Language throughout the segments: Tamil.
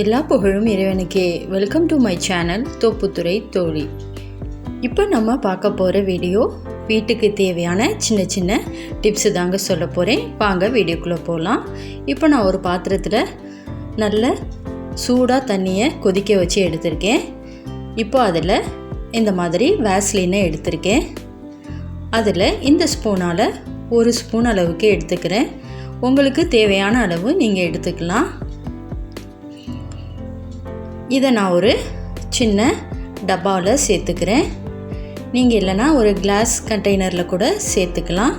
எல்லா புகழும் இறைவனுக்கே. Welcome to my channel Thopputhurai Thozhi இப்போ நம்ம பார்க்க போகிற வீடியோ வீட்டுக்கு தேவையான சின்ன சின்ன டிப்ஸு தாங்க சொல்ல போகிறேன் வாங்க வீடியோக்குள்ளே போகலாம் இப்போ நான் ஒரு பாத்திரத்தில் நல்ல சூடாக தண்ணியை கொதிக்க வச்சு எடுத்திருக்கேன். இப்போ அதில் இந்த மாதிரி வேஸ்லினை எடுத்திருக்கேன். அதில் இந்த ஸ்பூனால் ஒரு ஸ்பூன் அளவுக்கு எடுத்துக்கிறேன். உங்களுக்கு தேவையான அளவு நீங்கள் எடுத்துக்கலாம். இதை நான் ஒரு சின்ன டப்பாவில் சேர்த்துக்கிறேன். நீங்கள் இல்லைன்னா ஒரு கிளாஸ் கண்டெய்னரில் கூட சேர்த்துக்கலாம்.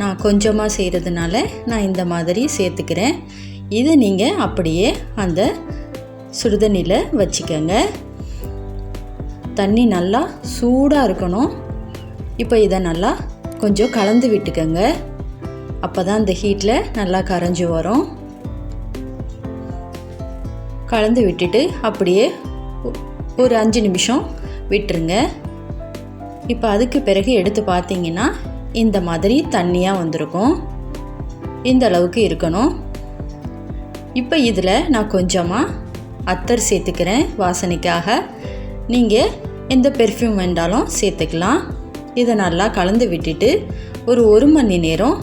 நான் கொஞ்சமாக செய்கிறதுனால நான் இந்த மாதிரி சேர்த்துக்கிறேன். இதை நீங்கள் அப்படியே அந்த சுடுதண்ணியில் வச்சுக்கோங்க. தண்ணி நல்லா சூடாக இருக்கணும். இப்போ இதை நல்லா கொஞ்சம் கலந்து விட்டுக்கோங்க. அப்போ தான் இந்த ஹீட்டில் நல்லா கரைஞ்சி வரும். கலந்து விட்டுட்டு அப்படியே ஒரு அஞ்சு நிமிஷம் விட்டுருங்க. இப்போ அதுக்கு பிறகு எடுத்து பார்த்தீங்கன்னா இந்த மாதிரி தண்ணியாக வந்திருக்கும். இந்த அளவுக்கு இருக்கணும். இப்போ இதில் நான் கொஞ்சமாக அத்தர் சேர்த்துக்கிறேன் வாசனைக்காக. நீங்கள் எந்த பெர்ஃப்யூம் வேண்டாலும் சேர்த்துக்கலாம். இதை நல்லா கலந்து விட்டுட்டு ஒரு ஒரு மணி நேரம்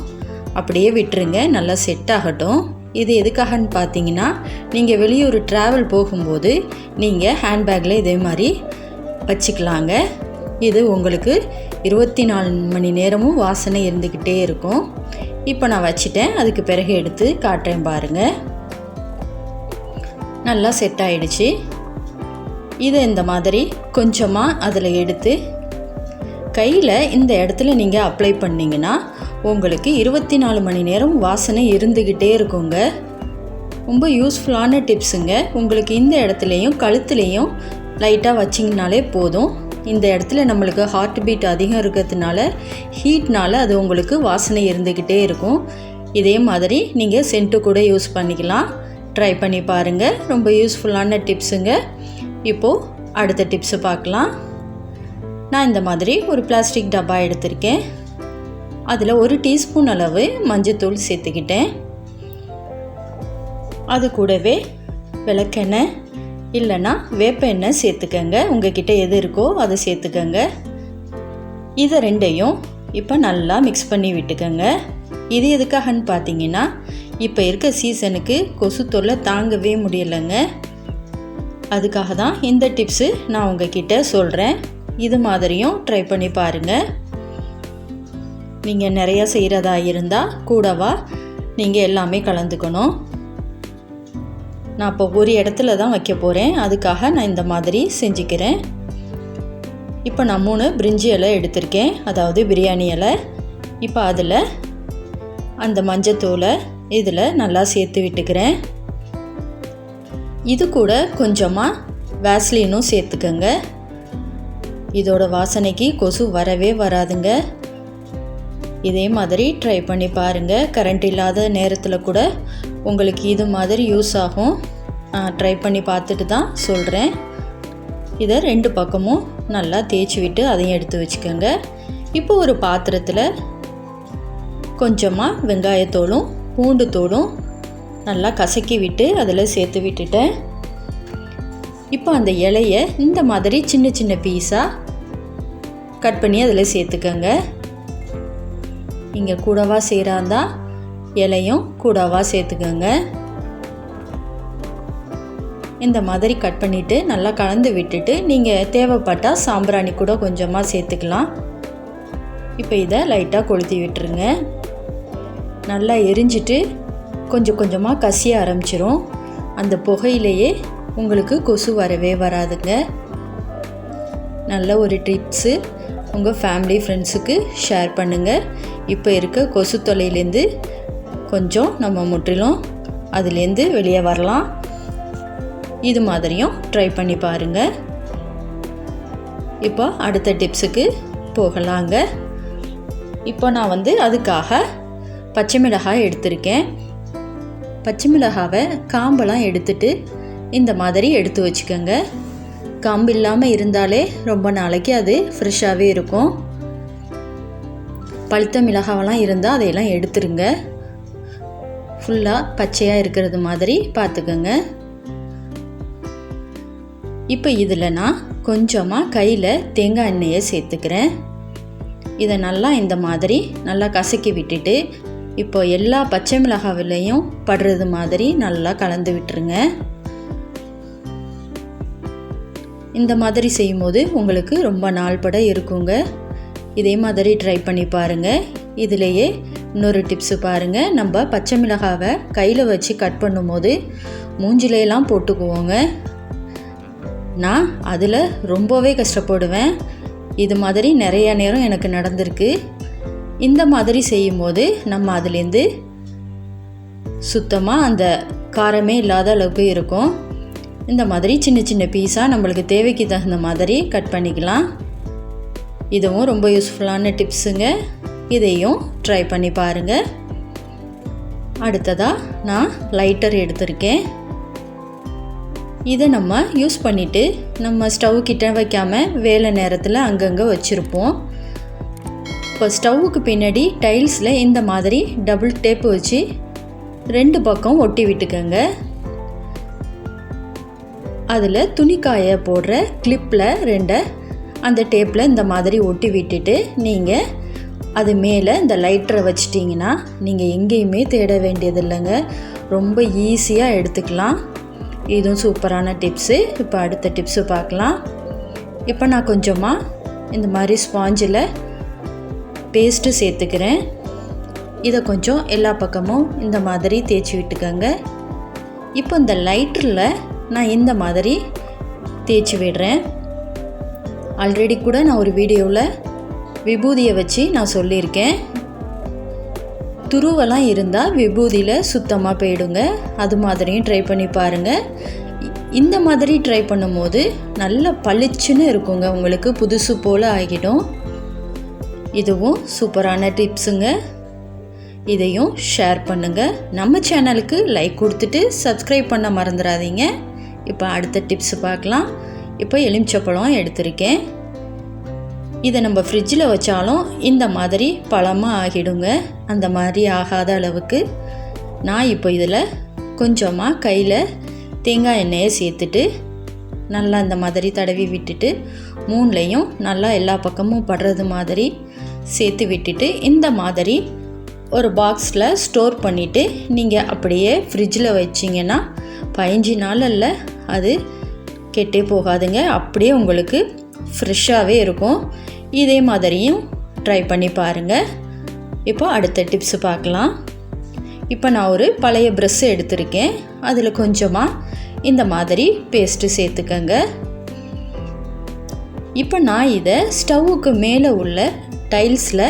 அப்படியே விட்டுருங்க. நல்லா செட் ஆகட்டும். இது எதுக்காகன்னு பார்த்தீங்கன்னா நீங்கள் வெளியூர் ட்ராவல் போகும்போது நீங்கள் ஹேண்ட்பேக்கில் இதே மாதிரி வச்சுக்கலாங்க. இது உங்களுக்கு இருபத்தி நாலு மணி நேரமும் வாசனை இருந்துக்கிட்டே இருக்கும். இப்போ நான் வச்சுட்டேன். அதுக்கு பிறகு எடுத்து காட்டுறேன் பாருங்கள் நல்லா செட் ஆகிடுச்சு இதை இந்த மாதிரி கொஞ்சமாக அதில் எடுத்து கையில் இந்த இடத்துல நீங்கள் அப்ளை பண்ணிங்கன்னா உங்களுக்கு இருபத்தி நாலு மணி நேரம் வாசனை இருந்துக்கிட்டே இருக்குங்க. ரொம்ப யூஸ்ஃபுல்லான டிப்ஸுங்க உங்களுக்கு இந்த இடத்துலையும் கழுத்துலேயும் லைட்டாக வச்சிங்கனாலே போதும். இந்த இடத்துல நம்மளுக்கு ஹார்ட் பீட் அதிகம் இருக்கிறதுனால ஹீட்னால் அது உங்களுக்கு வாசனை இருந்துக்கிட்டே இருக்கும். இதே மாதிரி நீங்கள் சென்ட்டு கூட யூஸ் பண்ணிக்கலாம். ட்ரை பண்ணி பாருங்கள் ரொம்ப யூஸ்ஃபுல்லான டிப்ஸுங்க இப்போது அடுத்த டிப்ஸு பார்க்கலாம். நான் இந்த மாதிரி ஒரு பிளாஸ்டிக் டப்பா எடுத்திருக்கேன். அதில் ஒரு டீஸ்பூன் அளவு மஞ்சத்தூள் சேர்த்துக்கிட்டேன். அது கூடவே விளக்கெண்ணெய் இல்லைன்னா வேப்ப எண்ணெய் சேர்த்துக்கங்க. உங்ககிட்ட எது இருக்கோ அதை சேர்த்துக்கங்க. இதை ரெண்டையும் இப்போ நல்லா மிக்ஸ் பண்ணி விட்டுக்கோங்க. இது எதுக்காகன்னு பார்த்தீங்கன்னா இப்போ இருக்க சீசனுக்கு கொசு தொல்லை தாங்கவே முடியலைங்க. அதுக்காக தான் இந்த டிப்ஸு நான் உங்ககிட்ட சொல்கிறேன் இது மாதிரியும் ட்ரை பண்ணி பாருங்கள் நீங்கள் நிறையா செய்கிறதா இருந்தால் கூடவா? நீங்கள் எல்லாமே கலந்துக்கணும். நான் இப்போ ஒரு இடத்துல தான் வைக்க போகிறேன் அதுக்காக நான் இந்த மாதிரி செஞ்சுக்கிறேன். இப்போ நான் மூணு பிரிஞ்சி இலை எடுத்திருக்கேன். அதாவது பிரியாணி இலை. இப்போ அதில் அந்த மஞ்சத்தூளை இதில் நல்லா சேர்த்து விட்டுக்கிறேன். இது கூட கொஞ்சமாக வேஸ்லினும் சேர்த்துக்கோங்க. இதோட வாசனைக்கு கொசு வரவே வராதுங்க. இதே மாதிரி ட்ரை பண்ணி பாருங்கள் கரண்ட் இல்லாத நேரத்தில் கூட உங்களுக்கு இது மாதிரி யூஸ் ஆகும். ட்ரை பண்ணி பார்த்துட்டு தான் சொல்கிறேன் இதை ரெண்டு பக்கமும் நல்லா தேய்ச்சி விட்டு அதையும் எடுத்து வச்சுக்கோங்க. இப்போ ஒரு பாத்திரத்தில் கொஞ்சமாக வெங்காயத்தோலும் பூண்டு தோலும் நல்லா கசக்கி விட்டு அதில் சேர்த்து விட்டுட்டேன். இப்போ அந்த இலையை இந்த மாதிரி சின்ன சின்ன பீஸாக கட் பண்ணி அதில் சேர்த்துக்கோங்க. நீங்கள் கூடவா செய்கிறாந்தா இலையும் கூடவா சேர்த்துக்கோங்க. இந்த மாதிரி கட் பண்ணிவிட்டு நல்லா கலந்து விட்டுட்டு நீங்கள் தேவைப்பட்டால் சாம்பிராணி கூட கொஞ்சமாக சேர்த்துக்கலாம். இப்போ இதை லைட்டாக கொளுத்தி விட்டுருங்க. நல்லா எரிஞ்சிட்டு கொஞ்சம் கொஞ்சமாக கசிய ஆரம்பிச்சிரும். அந்த புகையிலேயே உங்களுக்கு கொசு வரவே வராதுங்க. நல்ல ஒரு டிப்ஸு உங்கள் ஃபேமிலி ஃப்ரெண்ட்ஸுக்கு ஷேர் பண்ணுங்கள் இப்போ இருக்க கொசு தொல்லையிலேருந்து கொஞ்சம் நம்ம முற்றிலும் அதுலேருந்து வெளியே வரலாம். இது மாதிரியும் ட்ரை பண்ணி பாருங்கள் இப்போ அடுத்த டிப்ஸுக்கு போகலாங்க. இப்போ நான் வந்து அதுக்காக பச்சை மிளகாய் எடுத்திருக்கேன். பச்சை மிளகாவை காம்பெல்லாம் எடுத்துட்டு இந்த மாதிரி எடுத்து வச்சுக்கோங்க. காம்பு இல்லாமல் இருந்தாலே ரொம்ப நாளைக்கு அது ஃப்ரெஷ்ஷாகவே இருக்கும். பழுத்த மிளகாவெல்லாம் இருந்தால் அதையெல்லாம் எடுத்துருங்க. ஃபுல்லாக பச்சையாக இருக்கிறது மாதிரி பார்த்துக்கோங்க. இப்போ இதில் நான் கொஞ்சமாக கையில் தேங்காய் எண்ணெயை சேர்த்துக்கிறேன். இதை நல்லா இந்த மாதிரி நல்லா கசக்கி விட்டுட்டு இப்போ எல்லா பச்சை மிளகாவிலையும் படுறது மாதிரி நல்லா கலந்து விட்டுருங்க. இந்த மாதிரி செய்யும்போது உங்களுக்கு ரொம்ப நாள் பட இருக்குங்க. இதே மாதிரி ட்ரை பண்ணி பாருங்கள் இதிலேயே இன்னொரு டிப்ஸு பாருங்கள் நம்ம பச்சை மிளகாவை கையில் வச்சு கட் பண்ணும்போது மூஞ்சிலையெல்லாம் போட்டுக்குவோங்க. நான் அதில் ரொம்பவே கஷ்டப்படுவேன். இது மாதிரி நிறைய நேரம் எனக்கு நடந்திருக்கு. இந்த மாதிரி செய்யும்போது நம்ம அதுலேருந்து சுத்தமாக அந்த காரமே இல்லாத அளவுக்கு இருக்கும். இந்த மாதிரி சின்ன சின்ன பீஸாக நம்மளுக்கு தேவைக்கு தகுந்த மாதிரி கட் பண்ணிக்கலாம். இதுவும் ரொம்ப யூஸ்ஃபுல்லான டிப்ஸுங்க இதையும் ட்ரை பண்ணி பாருங்கள் அடுத்ததாக நான் லைட்டர் எடுத்திருக்கேன். இதை நம்ம யூஸ் பண்ணிவிட்டு நம்ம ஸ்டவ் கிட்ட வைக்காமல் வேலை நேரத்தில் அங்கங்கே வச்சுருப்போம். இப்போ ஸ்டவ்வுக்கு பின்னாடி டைல்ஸில் இந்த மாதிரி டபுள் டேப்பு வச்சு ரெண்டு பக்கம் ஒட்டி விட்டுக்கோங்க. அதில் துணிக்காயை போடுற கிளிப்பில் ரெண்டை அந்த டேப்பில் இந்த மாதிரி ஒட்டி விட்டுட்டு நீங்கள் அது மேலே இந்த லைட்டரை வச்சிட்டிங்கன்னா நீங்கள் எங்கேயுமே தேட வேண்டியது இல்லைங்க ரொம்ப ஈஸியாக எடுத்துக்கலாம். இதுவும் சூப்பரான டிப்ஸு. இப்போ அடுத்த டிப்ஸு பார்க்கலாம். இப்போ நான் கொஞ்சமாக இந்த மாதிரி ஸ்பாஞ்சில் பேஸ்ட்டு சேர்த்துக்கிறேன். இதை கொஞ்சம் எல்லா பக்கமும் இந்த மாதிரி தேய்ச்சி விட்டுக்கோங்க. இப்போ இந்த லைட்டரில் நான் இந்த மாதிரி தேய்ச்சி விடுறேன். ஆல்ரெடி கூட நான் ஒரு வீடியோவில் விபூதியை வச்சு நான் சொல்லியிருக்கேன். துருவெல்லாம் இருந்தால் விபூதியில் சுத்தமாக போயிடுங்க. அது மாதிரியும் ட்ரை பண்ணி பாருங்கள் இந்த மாதிரி ட்ரை பண்ணும்போது நல்ல பளிச்சுன்னு இருக்குங்க. உங்களுக்கு புதுசு போல் ஆகிடும். இதுவும் சூப்பரான டிப்ஸுங்க இதையும் ஷேர் பண்ணுங்கள் நம்ம சேனலுக்கு லைக் கொடுத்துட்டு சப்ஸ்கிரைப் பண்ண மறந்துடாதீங்க இப்போ அடுத்த டிப்ஸ் பார்க்கலாம். இப்போ எலுமிச்சப்பழம் எடுத்திருக்கேன். இதை நம்ம ஃப்ரிட்ஜில் வச்சாலும் இந்த மாதிரி பழமாக ஆகிடுங்க. அந்த மாதிரி ஆகாத அளவுக்கு. நான் இப்போ இதில் கொஞ்சமாக கையில் தேங்காய் எண்ணெயை சேர்த்துட்டு நல்லா இந்த மாதிரி தடவி விட்டுட்டு மூணுலேயும் நல்லா எல்லா பக்கமும் படுறது மாதிரி சேர்த்து விட்டுட்டு இந்த மாதிரி ஒரு பாக்ஸில் ஸ்டோர் பண்ணிவிட்டு நீங்கள் அப்படியே ஃப்ரிட்ஜில் வச்சிங்கன்னா பதினஞ்சு நாளில் அது கெட்டே போகாதுங்க. அப்படியே உங்களுக்கு ஃப்ரெஷ்ஷாகவே இருக்கும். இதே மாதிரியும் ட்ரை பண்ணி பாருங்கள் இப்போ அடுத்த டிப்ஸ் பார்க்கலாம். இப்போ நான் ஒரு பழைய ப்ரெஷ்ஷு எடுத்திருக்கேன். அதில் கொஞ்சமாக இந்த மாதிரி பேஸ்ட்டு சேர்த்துக்கங்க. இப்போ நான் இதை ஸ்டவ்வுக்கு மேலே உள்ள டைல்ஸில்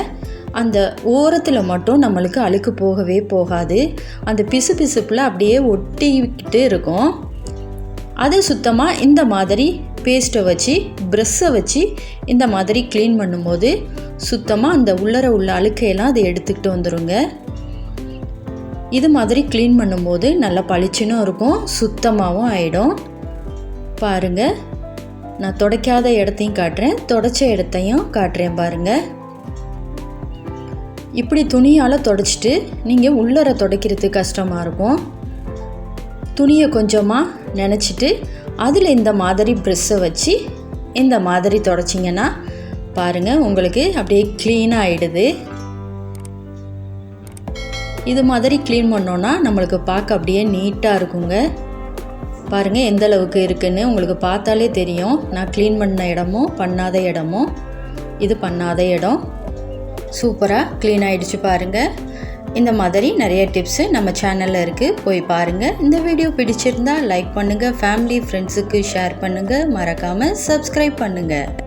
அந்த ஓரத்தில் மட்டும் நம்மளுக்கு அழுக்கு போகவே போகாது. அந்த பிசு பிசுப்பில் அப்படியே ஒட்டிக்கிட்டு இருக்கும். அதை சுத்தமாக இந்த மாதிரி பேஸ்ட்டை வச்சு ப்ரெஷ்ஷை வச்சு இந்த மாதிரி க்ளீன் பண்ணும்போது சுத்தமாக அந்த உள்ளர உள்ள அழுக்கையெல்லாம் அதை எடுத்துக்கிட்டு வந்துடுங்க இது மாதிரி க்ளீன் பண்ணும்போது நல்லா பளிச்சுன்னு இருக்கும் சுத்தமாகவும் ஆகிடும் பாருங்கள் நான் துடைக்காத இடத்தையும் காட்டுறேன் தொடச்ச இடத்தையும் காட்டுறேன் பாருங்கள் இப்படி துணியால் தொடச்சிட்டு நீங்கள் உள்ளர துடைக்கிறது கஷ்டமாக இருக்கும். துணியை கொஞ்சமாக நினச்சிட்டு அதில் இந்த மாதிரி ப்ரெஷ்ஷை வச்சு இந்த மாதிரி தொடச்சிங்கன்னா பாருங்கள் உங்களுக்கு அப்படியே க்ளீனாக ஆகிடுது இது மாதிரி க்ளீன் பண்ணோன்னா நம்மளுக்கு பார்க்க அப்படியே நீட்டாக இருக்குங்க. பாருங்கள் எந்த அளவுக்கு இருக்குன்னு உங்களுக்கு பார்த்தாலே தெரியும். நான் க்ளீன் பண்ண இடமும் பண்ணாத இடமும் இது பண்ணாத இடம். சூப்பராக க்ளீன் ஆகிடுச்சு பாருங்கள் இந்த மாதிரி நிறைய டிப்ஸு நம்ம சேனலில் இருக்குது போய் பாருங்கள் இந்த வீடியோ பிடிச்சிருந்தா லைக் பண்ணுங்கள் ஃபேமிலி ஃப்ரெண்ட்ஸுக்கு ஷேர் பண்ணுங்கள் மறக்காமல் சப்ஸ்கிரைப் பண்ணுங்கள்